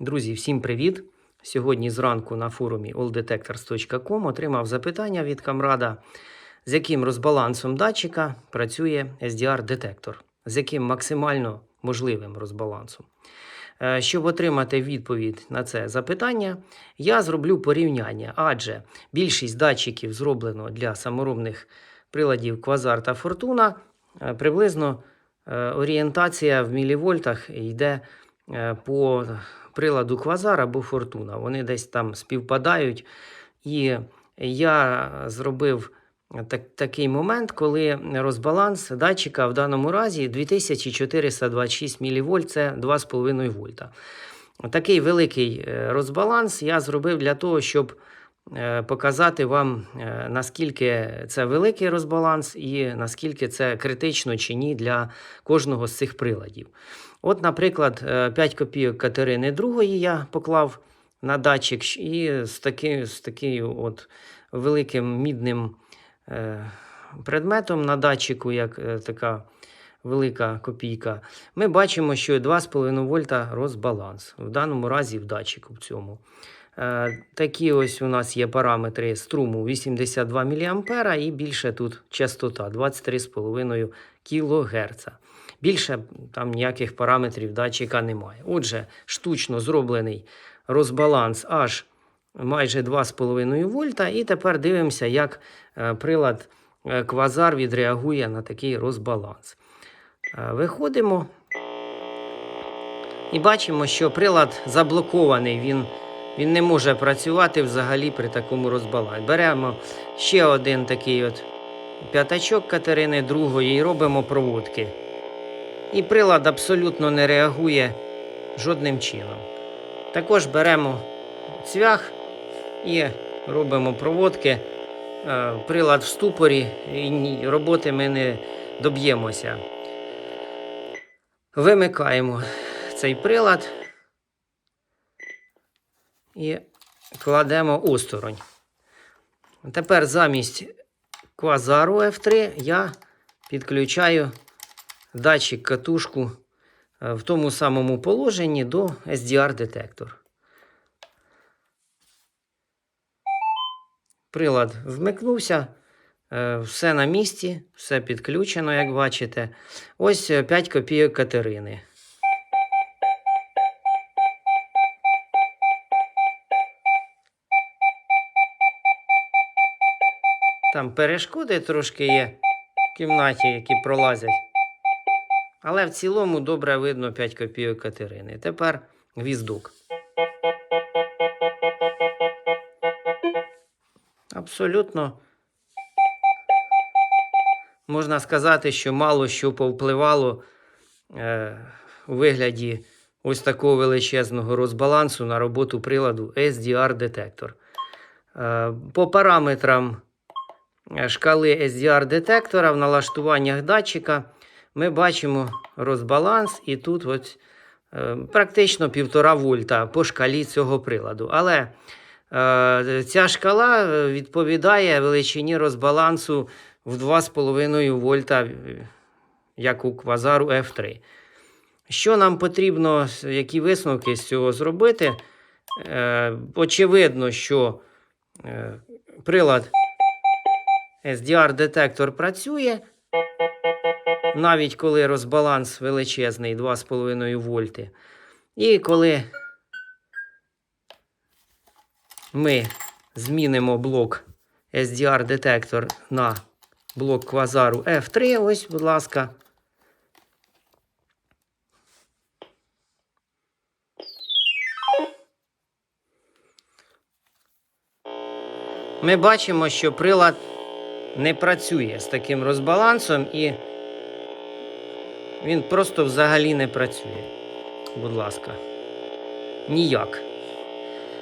Друзі, всім привіт! Сьогодні зранку на форумі alldetectors.com отримав запитання від камрада, з яким розбалансом датчика працює SDR-детектор, з яким максимально можливим розбалансом. Е, Щоб отримати відповідь на це запитання, я зроблю порівняння, адже більшість датчиків зроблено для саморобних приладів Quasar та Fortuna. Е, Приблизно е, орієнтація в мілівольтах йде по приладу квазар або фортуна. Вони десь там співпадають. І я зробив так, такий момент, коли розбаланс датчика в даному разі 2426 мВ, це 2,5 вольта. Такий великий е, розбаланс я зробив для того, щоб показати вам, е, наскільки це великий розбаланс і наскільки це критично чи ні для кожного з цих приладів. От, наприклад, е, 5 копійок Катерини II я поклав на датчик і з таким, з таким от великим мідним е, предметом на датчику, як е, така велика копійка, ми бачимо, що 2,5 вольта розбаланс. В даному разі в датчику в цьому. Е, Такі ось у нас є параметри струму 82 мА і більше тут частота 23,5 кГц. Більше там ніяких параметрів датчика немає. Отже, штучно зроблений розбаланс аж майже 2,5 вольта. І тепер дивимося, як е, прилад е, Quasar відреагує на такий розбаланс. Виходимо і бачимо, що прилад заблокований. Він, він не може працювати взагалі при такому розбалансі. Беремо ще один такий от п'ятачок Катерини II і робимо проводки. І прилад абсолютно не реагує жодним чином. Також беремо цвях і робимо проводки. Е, Прилад в ступорі, і роботи ми не доб'ємося. Вимикаємо цей прилад і кладемо осторонь. Тепер замість квазару F3 я підключаю датчик катушку е, в тому самому положенні до SDR-детектор. Прилад вмикнувся, е, все на місці, все підключено, як бачите. Ось е, 5 копійок Катерини. Там перешкоди трошки є в кімнаті, які пролазять. Але в цілому добре видно 5 копійок Катерини. Тепер гвіздок. Абсолютно можна сказати, що мало що повпливало е, у вигляді ось такого величезного розбалансу на роботу приладу SDR-детектор. Е, по параметрам шкали SDR-детектора в налаштуваннях датчика ми бачимо розбаланс, і тут ось, е, практично 1,5 вольта по шкалі цього приладу. Але е, ця шкала е, відповідає величині розбалансу в 2,5 вольта, як у квазару F3. Що нам потрібно, які висновки з цього зробити? Очевидно, що прилад SDR-детектор працює, навіть коли розбаланс величезний 2,5 вольти. І коли ми змінимо блок SDR-детектор на блок квазару F3, ось, будь ласка. Ми бачимо, що прилад не працює з таким розбалансом і він просто взагалі не працює. Будь ласка. Ніяк.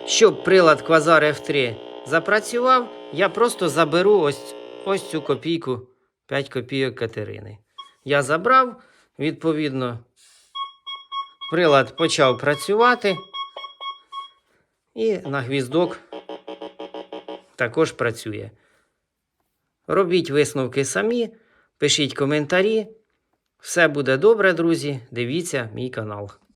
Щоб прилад Quasar F3 запрацював, я просто заберу ось, ось цю копійку 5 копійок Катерини. Я забрав, відповідно, прилад почав працювати. І на гвіздок також працює. Робіть висновки самі, пишіть коментарі. Все буде добре, друзі. Дивіться мій канал.